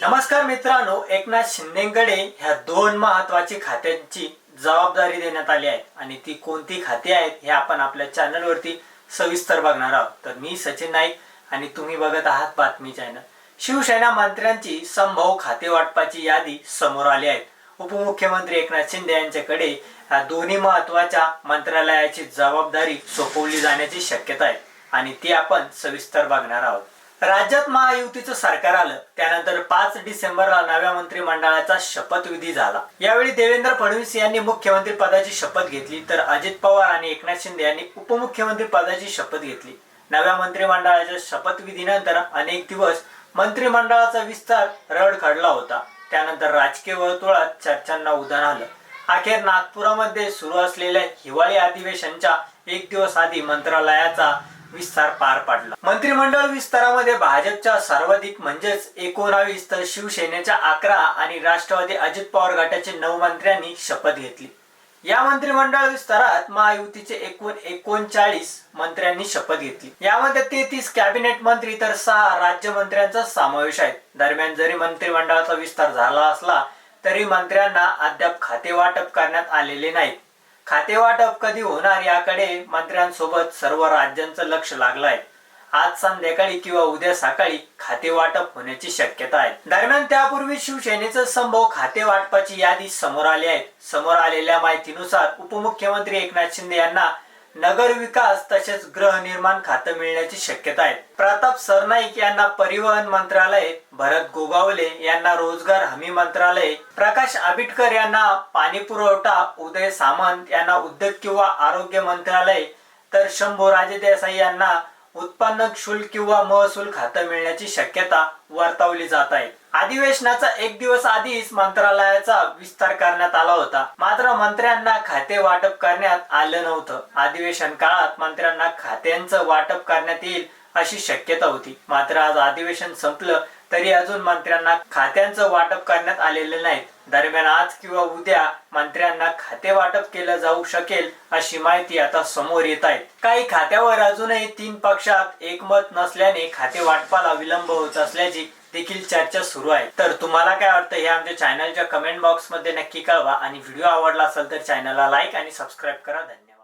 नमस्कार मित्रांनो एकनाथ शिंदेकडे ह्या दोन महत्वाची खात्यांची जबाबदारी देण्यात आली आहे. आणि ती कोणती खाती आहेत हे आपण आपल्या चॅनलवरती सविस्तर बघणार आहोत. तर मी सचिन नाईक आणि तुम्ही बघत आहात बातमी चॅनल. शिवसेना मंत्र्यांची संभव खाते वाटपाची यादी समोर आली आहे. उपमुख्यमंत्री एकनाथ शिंदे यांच्याकडे ह्या दोन्ही महत्त्वाच्या मंत्रालयाची जबाबदारी सोपवली जाण्याची शक्यता आहे. आणि ती आपण सविस्तर बघणार आहोत. राज्यात महायुतीचं सरकार आलं त्यानंतर पाच डिसेंबरला नव्या मंत्रिमंडळाचा शपथविधी झाला. यावेळी देवेंद्र फडणवीस यांनी मुख्यमंत्री पदाची शपथ घेतली तर अजित पवार आणि एकनाथ शिंदे यांनी उपमुख्यमंत्री पदाची शपथ घेतली. नव्या मंत्रिमंडळाच्या शपथविधीनंतर अनेक दिवस मंत्रिमंडळाचा विस्तार रड खडला होता. त्यानंतर राजकीय वर्तुळात चर्चांना उधाण आलं. अखेर नागपुरामध्ये सुरू असलेल्या हिवाळी अधिवेशनच्या एक दिवस आधी मंत्रालयाचा विस्तार पार पाडला. मंत्रिमंडळ विस्तारामध्ये भाजपच्या सर्वाधिक म्हणजेच एकोणावीस तर शिवसेनेच्या अकरा आणि राष्ट्रवादी अजित पवार गटाचे नऊ मंत्र्यांनी शपथ घेतली. या मंत्रिमंडळ विस्तारात महायुतीचे एकूण एकोणचाळीस मंत्र्यांनी शपथ घेतली. यामध्ये तेहतीस कॅबिनेट मंत्री तर सहा राज्यमंत्र्यांचा समावेश आहे. दरम्यान जरी मंत्रिमंडळाचा विस्तार झाला असला तरी मंत्र्यांना अद्याप खाते वाटप करण्यात आलेले नाही. खातेवाटप कधी होणार याकडे मंत्र्यांसोबत सर्व राज्यांचं लक्ष लागलं आहे आज संध्याकाळी किंवा उद्या सकाळी खाते वाटप होण्याची शक्यता आहे. दरम्यान त्यापूर्वी शिवसेनेचं संभव खाते वाटपाची यादी समोर आली आहे. समोर आलेल्या माहितीनुसार उपमुख्यमंत्री एकनाथ शिंदे यांना नगर विकास तसेच गृहनिर्माण खातं मिळण्याची शक्यता आहे. प्रताप सरनाईक यांना परिवहन मंत्रालय भरत गोगावले यांना रोजगार हमी मंत्रालय प्रकाश आबिटकर यांना पाणी पुरवठा उदय सामंत यांना उद्योग किंवा आरोग्य मंत्रालय तर शंभू राजे देसाई यांना उत्पन्न शुल्क किंवा महसूल खातं मिळण्याची शक्यता वर्तवली जात आहे. अधिवेशनाचा एक दिवस आधीच मंत्रालयाचा विस्तार करण्यात आला होता. मात्र मंत्र्यांना खाते वाटप करण्यात आलं नव्हतं. अधिवेशन काळात मंत्र्यांना खात्यांचं वाटप करण्यात येईल अशी शक्यता होती. मात्र आज अधिवेशन संपलं तरी अजून मंत्र्यांना खात्यांचं वाटप करण्यात आलेलं नाही. दरम्यान आज किंवा उद्या मंत्र्यांना खाते वाटप केलं जाऊ शकेल अशी माहिती आता समोर येत आहे. काही खात्यावर अजूनही तीन पक्षात एकमत नसल्याने खाते वाटपाला विलंब होत असल्याची देखील चर्चा सुरू आहे. तर तुम्हाला काय वाटतं हे आमच्या चॅनलच्या कमेंट बॉक्समध्ये नक्की कळवा आणि व्हिडिओ आवडला असेल तर चॅनलला लाईक आणि सबस्क्राईब करा. धन्यवाद.